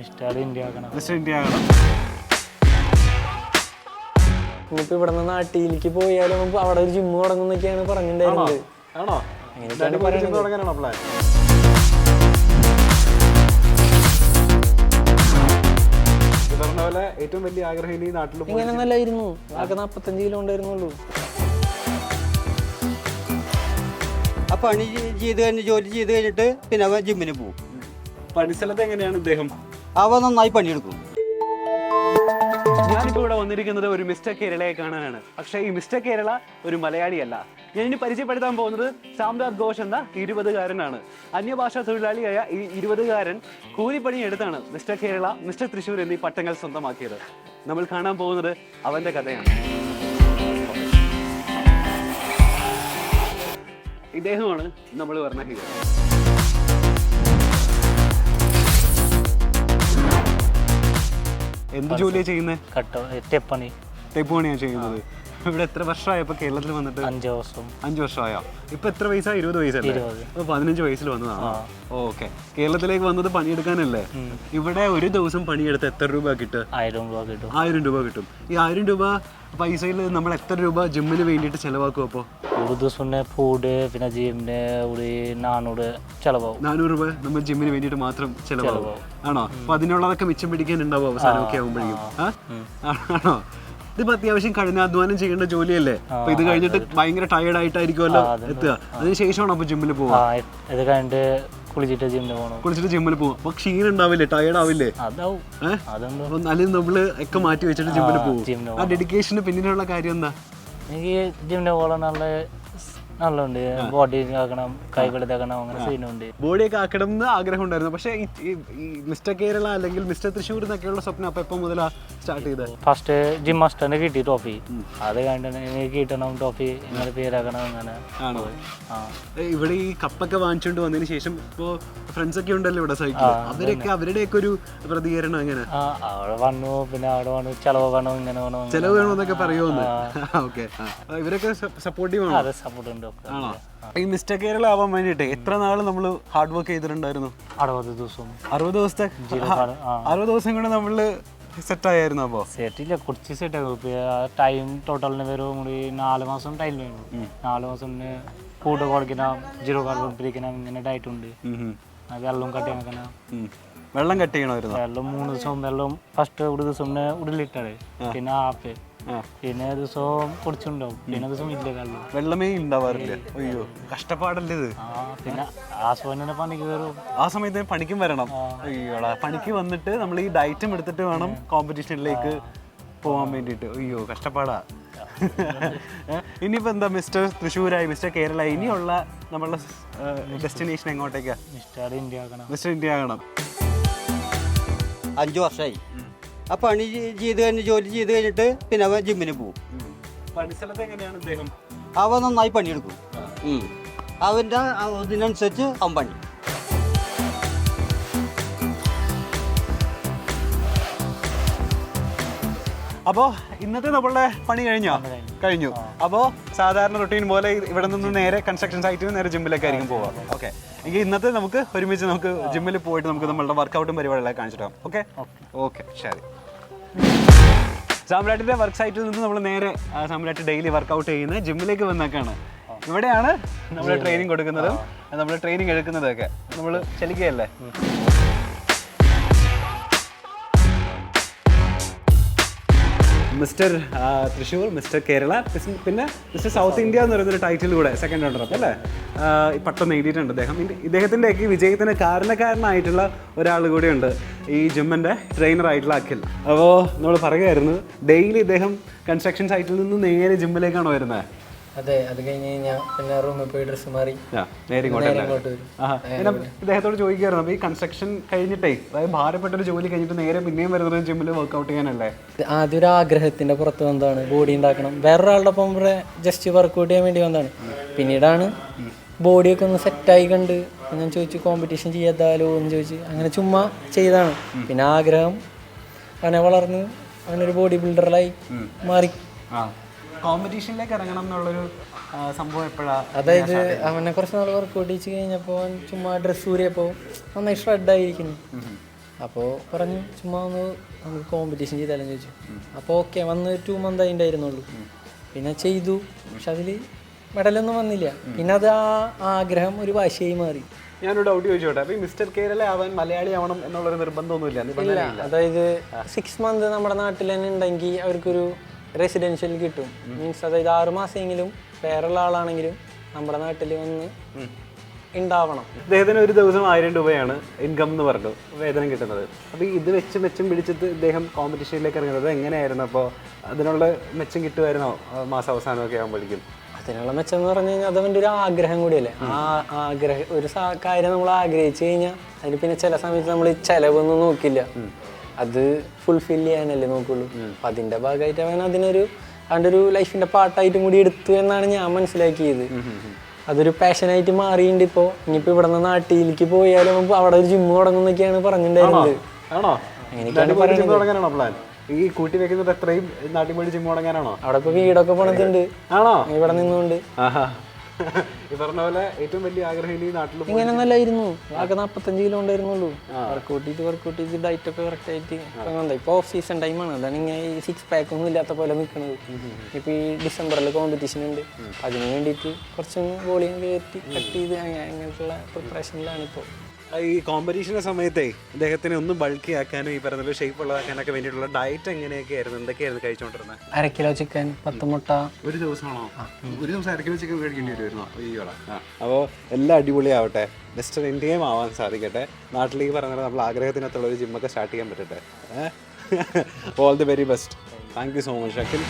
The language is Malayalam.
മിസ്റ്റർ ഇന്ത്യ ആകണം ഇനിയിപ്പോ ഇവിടെ നിന്ന് നാട്ടിലേക്ക് പോയാലും നമുക്ക് അവിടെ ഒരു ജിമ്മ് തുടങ്ങുന്നൊക്കെയാണ് പറഞ്ഞിട്ടുണ്ടായിരുന്നത്. ആണോ? അങ്ങനെയൊക്കെയാണ് തുടങ്ങാനാണോ പ്ലാൻ പറഞ്ഞ പോലെ ഏറ്റവും വലിയ ആഗ്രഹം ഈ നാട്ടിൽ പോയി. ഇങ്ങനെ നല്ലായിരുന്നു ആകെ നാപ്പത്തഞ്ച് കിലോ ഉണ്ടായിരുന്നുള്ളൂ ആ പണി ചെയ്- ചെയ്ത് കഴിഞ്ഞ് ജോലി ചെയ്ത് കഴിഞ്ഞിട്ട് പിന്നെ അവൻ ജിമ്മിന് പോകും. പണിസ്ഥലത്ത് എങ്ങനെയാണ് ഇദ്ദേഹം? അവ നന്നായി പണിയെടുക്കും. ഞാനിപ്പോൾ ഇവിടെ വന്നിരിക്കുന്നത് ഒരു മിസ്റ്റർ കേരളയെ കാണാനാണ്. പക്ഷേ ഈ മിസ്റ്റർ കേരള ഒരു മലയാളിയല്ല. ഞാൻ ഇനി പരിചയപ്പെടുത്താൻ പോകുന്നത് സാംദാദ് ഘോഷ് എന്ന ഇരുപതുകാരനാണ്. അന്യഭാഷാ തൊഴിലാളിയായ ഈ ഇരുപതുകാരൻ കൂലിപ്പണി എടുത്താണ് മിസ്റ്റർ കേരള മിസ്റ്റർ തൃശൂർ എന്നീ പട്ടങ്ങൾ സ്വന്തമാക്കിയത്. നമ്മൾ കാണാൻ പോകുന്നത് അവന്റെ കഥയാണ്. ഇദ്ദേഹമാണ് നമ്മൾ പറഞ്ഞ ഹീറോ. എന്ത് ജോലിയാണ് ചെയ്യുന്നത് കട്ട തെപ്പണി. തെപ്പ് പണിയാണ് ചെയ്യുന്നത് ഇവിടെ എത്ര വർഷമായപ്പോ കേരളത്തിൽ വന്നിട്ട്? അഞ്ച് വർഷം. അഞ്ചു വർഷമായോ? ഇപ്പൊ എത്ര വയസ്സാ ഇരുപത് വയസ്സല്ലേ. അപ്പൊ പതിനഞ്ച് വയസ്സിൽ വന്നതാണ്? ഓക്കെ. കേരളത്തിലേക്ക് വന്നത് പണിയെടുക്കാനല്ലേ? ഇവിടെ ഒരു ദിവസം പണിയെടുത്ത് എത്ര രൂപ കിട്ടും ആയിരം രൂപ കിട്ടും. ആയിരം രൂപ കിട്ടും. ഈ ആയിരം രൂപ പൈസയിൽ നമ്മൾ എത്ര രൂപ ജിമ്മിന് വേണ്ടിയിട്ട് ചെലവാക്കും അപ്പോൾ ഒരു ദിവസം ഫുഡ് പിന്നെ ജിമ്മിന് ഒരു നാനൂറ് ചെലവാകും. നാനൂറ് രൂപ നമ്മൾ ജിമ്മിന് വേണ്ടിയിട്ട് മാത്രം ചെലവാകും. ആണോ? അപ്പൊ അതിനുള്ളതൊക്കെ മിച്ചം പിടിക്കാൻ ഉണ്ടാവും അവസാനമൊക്കെ ആകുമ്പോഴേക്കും ആവുമ്പോഴേക്കും. ആണോ? ഇതിപ്പോ അത്യാവശ്യം കഠിനാധ്വാനം ചെയ്യേണ്ട ജോലിയല്ലേ? അപ്പൊ ഇത് കഴിഞ്ഞിട്ട് ഭയങ്കര ടയർഡ് ആയിട്ടായിരിക്കുമല്ലോ എത്തുക. അതിനുശേഷമാണ് അപ്പൊ ജിമ്മിൽ പോവാ ഇത് കഴിഞ്ഞിട്ട് കുളിച്ചിട്ട് ജിമ്മിൽ പോകണം കുളിച്ചിട്ട് ജിമ്മിൽ പോകും അപ്പൊ ക്ഷീണം ഉണ്ടാവില്ലേ? ടയർഡ് ആവില്ലേ? അല്ലെങ്കിൽ നമ്മൾ ഒക്കെ മാറ്റി വെച്ചിട്ട് ജിമ്മിൽ പോകും ആ ഡെഡിക്കേഷന് പിന്നിലുള്ള കാര്യം എന്താ? എനിക്ക് ജിമ്മിൽ പോകണം നല്ല നല്ലുണ്ട്. ബോഡി ആക്കണം കൈകൾ ഇതാക്കണം അങ്ങനെ സീനുണ്ട് ബോഡിയൊക്കെ ആക്കണം എന്ന് ആഗ്രഹം ഉണ്ടായിരുന്നു പക്ഷേ മിസ്റ്റർ കേരള അല്ലെങ്കിൽ മിസ്റ്റർ തൃശ്ശൂർ എന്നൊക്കെയുള്ള സ്വപ്നം അപ്പൊ എപ്പം മുതലാ സ്റ്റാർട്ട് ചെയ്തത് ഫസ്റ്റ് ജിം മാസ്റ്ററിന് കിട്ടി ട്രോഫി അത് കണ്ടിട്ട് എനിക്ക് കിട്ടണം ട്രോഫി ഇങ്ങനെ പേരാക്കണം അങ്ങനെ ആണോ? ഇവിടെ ഈ കപ്പൊക്കെ വാങ്ങിച്ചുകൊണ്ട് വന്നതിന് ശേഷം ഇപ്പോ ഫ്രണ്ട്സ് ഒക്കെ ഉണ്ടല്ലോ ഇവിടെ സൈക്കിൾ അവരൊക്കെ അവരുടെയൊക്കെ ഒരു പ്രതികരണം എങ്ങനെ? ആ അവിടെ വന്നു പിന്നെ അവിടെ വന്നു ചെലവ് വേണോ ഇങ്ങനെ വേണോ അങ്ങനെ. ചെലവ് പറയുമെന്ന് ഓക്കെ. ഇവരൊക്കെ സപ്പോർട്ടീവ് ആണോ? അതെ സപ്പോർട്ട് ഉണ്ട്. ആണോ? ഈ മിസ്റ്റർ കേരള ആവാൻ വേണ്ടിയിട്ട് എത്ര നാൾ നമ്മൾ ഹാർഡ് വർക്ക് ചെയ്തിട്ടുണ്ടായിരുന്നു? അറുപത് ദിവസം. അറുപത് ദിവസത്തെ. അറുപത് ദിവസം കൊണ്ട് നമ്മൾ സെറ്റ് ആയിരുന്നു അപ്പോ? സെറ്റില്ല കുറച്ച് സെറ്റ് ആകും ടൈം ടോട്ടലിന് വരും കൂടി നാല് മാസം ടൈം വേണം. നാല് മാസം ഫുഡ് കുറയ്ക്കണം ജീറോ കാർബൺ പിരിക്കണം ഇങ്ങനെ ഡയറ്റ് ഉണ്ട്. ഉം ഉം. ആ വെള്ളം കട്ട് ചെയ്യണം. വെള്ളം കട്ട് ചെയ്യണമായിരുന്നു. വെള്ളം മൂന്ന് ദിവസം വെള്ളം ഫസ്റ്റ് ഒരു ദിവസം ഒരു ലിറ്റർ പിന്നെ ഹാഫ്. പിന്നെ ദിവസവും കുറച്ചുണ്ടാവും പിന്നെ ദിവസം ഇല്ല കള്ളു വെള്ളമേ ഉണ്ടാവാറില്ല. അയ്യോ കഷ്ടപ്പാടല്ലേ ഇത്? ആ പിന്നെ ആസ്വാദന പണിക്ക് കയറും. ആ സമയത്ത് പണിക്കും വരണം. അയ്യോടാ പണിക്ക് വന്നിട്ട് നമ്മൾ ഈ ഡയറ്റും എടുത്തിട്ട് വേണം കോമ്പറ്റീഷനിലേക്ക് പോകാൻ വേണ്ടിയിട്ട്. അയ്യോ കഷ്ടപ്പാടാ. ഇനിയിപ്പോ എന്താ മിസ്റ്റർ തൃശ്ശൂരായി മിസ്റ്റർ കേരള ഇനിയുള്ള നമ്മളുടെ ഡെസ്റ്റിനേഷൻ എങ്ങോട്ടേക്കാ? മിസ്റ്റർ ഇന്ത്യ ആകണം. മിസ്റ്റർ ഇന്ത്യ ആകണം. അഞ്ചു വർഷമായി ആ പണി ചെയ്- ചെയ്ത് കഴിഞ്ഞ് ജോലി ചെയ്ത് കഴിഞ്ഞിട്ട് പിന്നെ അവൻ ജിമ്മിന് പോകും. പണിസ്ഥലത്ത് എങ്ങനെയാണ് അദ്ദേഹം അവ നന്നായി പണിയെടുക്കും. അവന്റെ അവന്റെ ഇതിനനുസരിച്ച് അവൻ പണി. അപ്പോൾ ഇന്നത്തെ നമ്മളുടെ പണി കഴിഞ്ഞോ? കഴിഞ്ഞു. അപ്പോൾ സാധാരണ റൊട്ടീൻ പോലെ ഇവിടെ നിന്ന് നേരെ കൺസ്ട്രക്ഷൻ സൈറ്റിൽ നേരെ ജിമ്മിലേക്ക് ആയിരിക്കും പോവാം ഓക്കെ എങ്കിൽ ഇന്നത്തെ നമുക്ക് ഒരുമിച്ച് നമുക്ക് ജിമ്മിൽ പോയിട്ട് നമുക്ക് നമ്മളുടെ വർക്കൗട്ടും പരിപാടികളൊക്കെ കാണിച്ചിട്ടാം ഓക്കെ. ഓക്കെ ശരി. സാമ്രാട്ടിന്റെ വർക്ക് സൈറ്റിൽ നിന്ന് നമ്മൾ നേരെ സാമ്രാട്ട് ഡെയിലി വർക്കൗട്ട് ചെയ്യുന്ന ജിമ്മിലേക്ക് വന്നേക്കാണ്. ഇവിടെയാണ് നമ്മൾ ട്രെയിനിങ് കൊടുക്കുന്നതും നമ്മൾ ട്രെയിനിങ് എടുക്കുന്നതൊക്കെ. നമ്മൾ ചലിക്കുകയല്ലേ? മിസ്റ്റർ തൃശ്ശൂർ മിസ്റ്റർ കേരള പിന്നെ മിസ്റ്റർ സൗത്ത് ഇന്ത്യ എന്ന് പറയുന്നൊരു ടൈറ്റിൽ കൂടെ സെക്കൻഡ് റൗണ്ടർ അല്ലേ? പട്ടം നേടിയിട്ടുണ്ട് അദ്ദേഹം ഇദ്ദേഹത്തിന്റെയൊക്കെ വിജയത്തിന് കാരണക്കാരനായിട്ടുള്ള ഒരാൾ കൂടിയുണ്ട് ഈ ജിമ്മിന്റെ ട്രെയിനറായിട്ടുള്ള അഖിൽ. അപ്പോൾ നമ്മൾ പറയുമായിരുന്നു ഡെയിലി ഇദ്ദേഹം കൺസ്ട്രക്ഷൻ സൈറ്റിൽ നിന്ന് നേരെ ജിമ്മിലേക്കാണ് വരുന്നത് അതെ അത് കഴിഞ്ഞ് കഴിഞ്ഞാൽ പിന്നെ റൂമിൽ പോയി ഡ്രസ്സ് മാറി. നേരെ ഇങ്ങോട്ട് ഇദ്ദേഹത്തോട് ചോദിക്കായിരുന്നു അപ്പൊ ഈ കൺസ്ട്രക്ഷൻ കഴിഞ്ഞിട്ടേ അതായത് ഭാരപ്പെട്ടൊരു ജോലി കഴിഞ്ഞിട്ട് നേരെ പിന്നെയും വരുന്നത് ജിമ്മിൽ വർക്ക്ഔട്ട് ചെയ്യാനല്ലേ? ആദ്യം ഒരു ആഗ്രഹത്തിന്റെ പുറത്ത് വന്നതാണ് ബോഡി ഉണ്ടാക്കണം. വേറൊരാളുടെ ഒപ്പം ഇവിടെ ജസ്റ്റ് വർക്ക്ഔട്ട് ചെയ്യാൻ വേണ്ടി വന്നതാണ്. പിന്നീടാണ് ബോഡിയൊക്കെ ഒന്ന് സെറ്റായി കണ്ട് ഞാൻ ചോദിച്ചു കോമ്പറ്റീഷൻ ചെയ്യാത്താലോ എന്ന് ചോദിച്ചു അങ്ങനെ ചുമ്മാ ചെയ്താണ് പിന്നെ ആഗ്രഹം അങ്ങനെ വളർന്ന് അങ്ങനെ ഒരു ബോഡി ബിൽഡറിലായി മാറി. കോമ്പറ്റീഷനിലേക്ക് ഇറങ്ങണം എന്നുള്ളൊരു സംഭവം എപ്പോഴാണ് അതായത് അവനെ കുറച്ച് നാൾ വർക്ക് ഓടിച്ച് കഴിഞ്ഞപ്പോൾ അവൻ ചുമ്മാ ഡ്രസ്സ് ഊരിയപ്പോൾ നന്നായി ഷ്രെഡായിരിക്കുന്നു അപ്പോൾ പറഞ്ഞു ചുമ്മാ ഒന്ന് നമുക്ക് കോമ്പറ്റീഷൻ ചെയ്താലും? ചോദിച്ചു. അപ്പോൾ ഓക്കെ വന്ന് ടു മന്ത് അതിന്റെ ആയിരുന്നുള്ളൂ പിന്നെ ചെയ്തു. പക്ഷെ അതിൽ മെഡലൊന്നും വന്നില്ല. പിന്നെ അത് ആ ആഗ്രഹം ഒരു വാശിയായി മാറി. ഞാനൊരു ഡൗട്ട് ചോദിച്ചോട്ടെ. അപ്പോൾ ഈ മിസ്റ്റർ കേരള ആവാൻ മലയാളി ആവണം എന്നുള്ളൊരു നിർബന്ധമൊന്നുമില്ല? അതായത് സിക്സ് മന്ത് നമ്മുടെ നാട്ടിൽ തന്നെ ഉണ്ടെങ്കിൽ അവർക്കൊരു റെസിഡൻഷ്യൽ കിട്ടും. മീൻസ് അതായത് ആറ് മാസമെങ്കിലും വേറെയുള്ള ആളാണെങ്കിലും നമ്മുടെ നാട്ടിൽ വന്ന് ഉണ്ടാവണം ഇദ്ദേഹത്തിന് ഒരു ദിവസം ആയിരം രൂപയാണ് ഇൻകം എന്ന് പറഞ്ഞു വേതനം കിട്ടുന്നത്. അപ്പോൾ ഇത് വെച്ച് മെച്ചം പിടിച്ചിട്ട് ഇദ്ദേഹം കോമ്പറ്റീഷനിലേക്ക് ഇറങ്ങുന്നത് എങ്ങനെയായിരുന്നു? അപ്പോൾ അതിനുള്ള മെച്ചം കിട്ടുമായിരുന്നോ? മാസം അവസാനമൊക്കെ ആകുമ്പോഴേക്കും അതിനുള്ള മെച്ചം എന്ന് പറഞ്ഞു കഴിഞ്ഞാൽ അതവന്റെ ഒരു ആഗ്രഹം കൂടിയല്ലേ? ആ ആഗ്രഹം ഒരു കാര്യം നമ്മൾ ആഗ്രഹിച്ചു കഴിഞ്ഞാൽ അതിന് പിന്നെ ചില സമയത്ത് നമ്മൾ ചിലവൊന്നും നോക്കില്ല. അത് ഫുൾഫിൽ ചെയ്യാനല്ലേ നോക്കുള്ളൂ. അപ്പം അതിന്റെ ഭാഗമായിട്ട് അവൻ അതിനൊരു അവന്റെ ഒരു ലൈഫിന്റെ പാട്ടായിട്ടും കൂടി എടുത്തു എന്നാണ് ഞാൻ മനസ്സിലാക്കിയത്. അതൊരു പാഷനായിട്ട് മാറിയിട്ടുണ്ട് ഇപ്പോൾ ഇനിയിപ്പോൾ ഇവിടെ നിന്ന് നാട്ടിലേക്ക് പോയാലും അവിടെ ഒരു ജിമ്മ് തുടങ്ങുന്നൊക്കെയാണ് പറഞ്ഞിട്ടുണ്ടായിരുന്നത്. അങ്ങനെയൊക്കെയാണ് ഈ കൂട്ടി വെക്കുന്നത് എത്രയും നാട്ടിൽ പോയി ജിമ്മ് തുടങ്ങാനാണോ? അവിടെ ഇപ്പൊ വീടൊക്കെ പണിതുണ്ട്. ആണോ? ഇവിടെ നിന്നുകൊണ്ട്. ആഹാ. ഈ പറഞ്ഞ പോലെ ഏറ്റവും വലിയ ആഗ്രഹം ഈ നാട്ടിൽ പോയി ഇങ്ങനെ നല്ലായിരുന്നു ആകെ നാൽപ്പത്തഞ്ച് കിലോ ഉണ്ടായിരുന്നുള്ളൂ വർക്കൗട്ട് ചെയ്ത് വർക്കൗട്ട് ചെയ്ത് ഡയറ്റ് ഒക്കെ കറക്റ്റ് ആയിട്ട് ഇപ്പൊ ഓഫ് സീസൺ ടൈമാണ് അതാണ് ഇങ്ങനെ ഈ സിക്സ് പാക്ക് ഒന്നും ഇല്ലാത്ത പോലെ നിൽക്കുന്നത് ഇപ്പൊ ഈ ഡിസംബറിൽ കോമ്പറ്റീഷൻ ഉണ്ട്. അതിന് വേണ്ടിയിട്ട് കുറച്ചൊന്ന് വോളിയം കയറ്റി കട്ട് ചെയ്ത് അങ്ങനെ അങ്ങനത്തുള്ള പ്രിപ്പറേഷനിലാണ് ഇപ്പോൾ ഈ കോമ്പറ്റീഷന്റെ സമയത്തെ അദ്ദേഹത്തിന് ഒന്ന് ബൾക്കി ആക്കാനും ഈ പറഞ്ഞ ഷേപ്പ് ഉള്ളതാക്കാനൊക്കെ വേണ്ടിയിട്ടുള്ള ഡയറ്റ് എങ്ങനെയൊക്കെ ആയിരുന്നു എന്തൊക്കെയായിരുന്നു കഴിച്ചുകൊണ്ടിരുന്നത് അര കിലോ ചിക്കൻ പത്ത് മുട്ട. ഒരു ദിവസമാണോ? ഒരു ദിവസം അര കിലോ ചിക്കൻ മേടിക്കേണ്ടി വരുമായിരുന്നോ അയ്യോടാ അപ്പോൾ എല്ലാം അടിപൊളിയാവട്ടെ. മിസ്റ്റർ ഇന്ത്യയും ആവാൻ സാധിക്കട്ടെ. നാട്ടിലേക്ക് പറഞ്ഞാൽ നമ്മൾ ആഗ്രഹത്തിനകത്തുള്ള ഒരു ജിമ്മൊക്കെ സ്റ്റാർട്ട് ചെയ്യാൻ പറ്റട്ടെ. All the very best thank you so much Akhil.